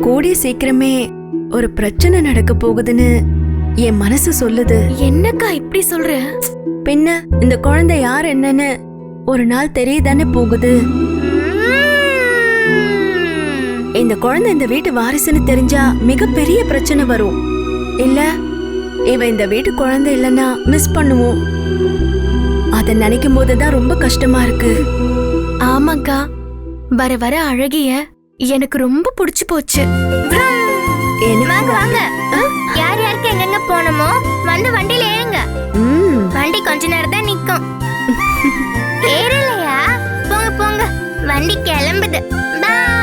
கூடிய சீக்கிரமே ஒரு பிரச்சனை நடக்க போகுதுன்னு என் மனசு சொல்லுது. என்னக்கா இப்படி சொல்ற? பின்ன இந்த குழந்தை யார் என்னன்னு ஒரு நாள் தெரியதானே போகுது. இந்த குழந்தை இந்த வீட்டு வாரிசுன்னு தெரிஞ்சா மிகப்பெரிய பிரச்சனை வரும். இல்ல இவ இந்த வீட்டு குழந்தை இல்லைன்னா மிஸ் பண்ணுவோம். அத நினைக்கும் போதுதான் ரொம்ப கஷ்டமா இருக்கு. ஆமாக்கா. வர வர அழகிய எனக்கு ரொம்ப பிடிச்சு போச்சு. என்ன வாங்க யார் யாருக்கு எங்கெங்க போனோமோ வந்து வண்டியில ஏறுங்க. வண்டி கொஞ்ச நேரம் தான் நிக்கும். ஏறலையா? போங்க போங்க. வண்டி கிளம்புது. பாய்